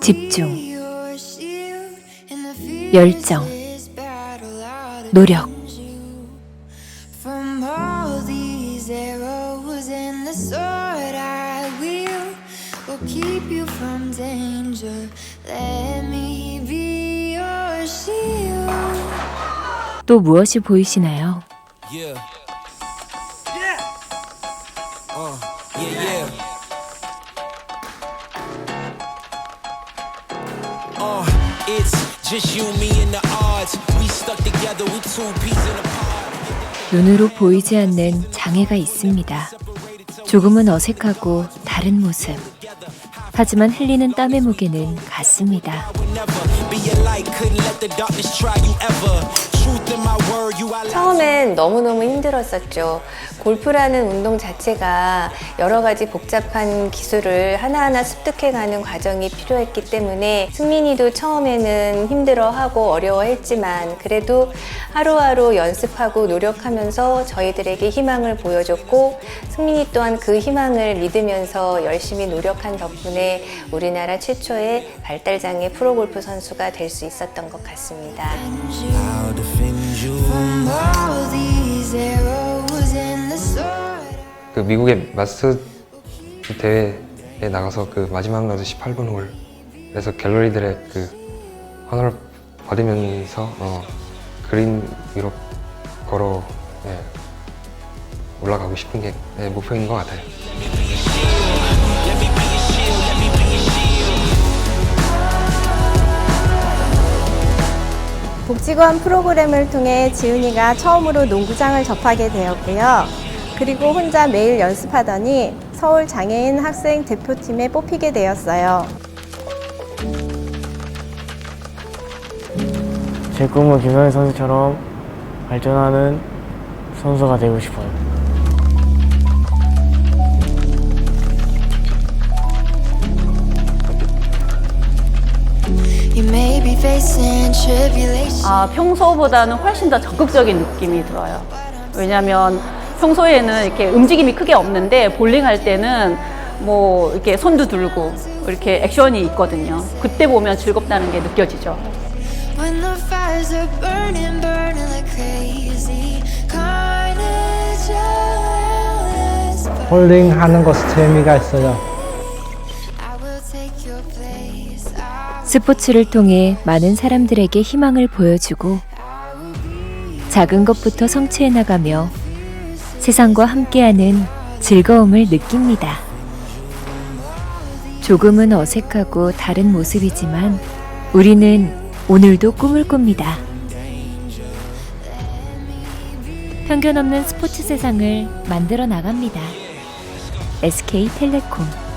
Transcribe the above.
집중, 열정, 노력. From all these arrows and the sword I wield will keep you from danger. Let me be your shield. 또 무엇이 보이시나요? Yeah. Yeah. Uh, yeah, yeah. Uh, it's just you, me, and the odds. We stuck together, we two peas in a pod. 눈으로 보이지 않는 장애가 있습니다. 조금은 어색하고 다른 모습. 하지만 흘리는 땀의 무게는 같습니다. Be a light, couldn't let the darkness try you ever. 처음엔 너무너무 힘들었었죠. 골프라는 운동 자체가 여러 가지 복잡한 기술을 하나하나 습득해가는 과정이 필요했기 때문에 승민이도 처음에는 힘들어하고 어려워했지만 그래도 하루하루 연습하고 노력하면서 저희들에게 희망을 보여줬고 승민이 또한 그 희망을 믿으면서 열심히 노력한 덕분에 우리나라 최초의 발달장애 프로골프 선수가 될 수 있었던 것 같습니다. 그 미국의 마스터 대회에 나가서 그 마지막 라운드 18번 홀 그래서 갤러리들의 그 환호를 받으면서 어, 그린 위로 걸어 예, 올라가고 싶은 게 예, 목표인 것 같아요. 복지관 프로그램을 통해 지훈이가 처음으로 농구장을 접하게 되었고요. 그리고 혼자 매일 연습하더니 서울 장애인 학생 대표팀에 뽑히게 되었어요. 제 꿈은 김현희 선수처럼 발전하는 선수가 되고 싶어요. You may be facing tribulation. 아, 평소보다는 훨씬 더 적극적인 느낌이 들어요. 왜냐면 평소에는 이렇게 움직임이 크게 없는데 볼링 할 때는 뭐 이렇게 손도 들고 이렇게 액션이 있거든요. 그때 보면 즐겁다는 게 느껴지죠. When the fires are burning, burning like crazy. Carnage around us. but 홀링 하는 것에 재미가 있어요. I will take your place. I 스포츠를 통해 많은 사람들에게 희망을 보여주고 작은 것부터 성취해 나가며 세상과 함께하는 즐거움을 느낍니다. 조금은 어색하고 다른 모습이지만 우리는 오늘도 꿈을 꿉니다. 편견 없는 스포츠 세상을 만들어 나갑니다. SK텔레콤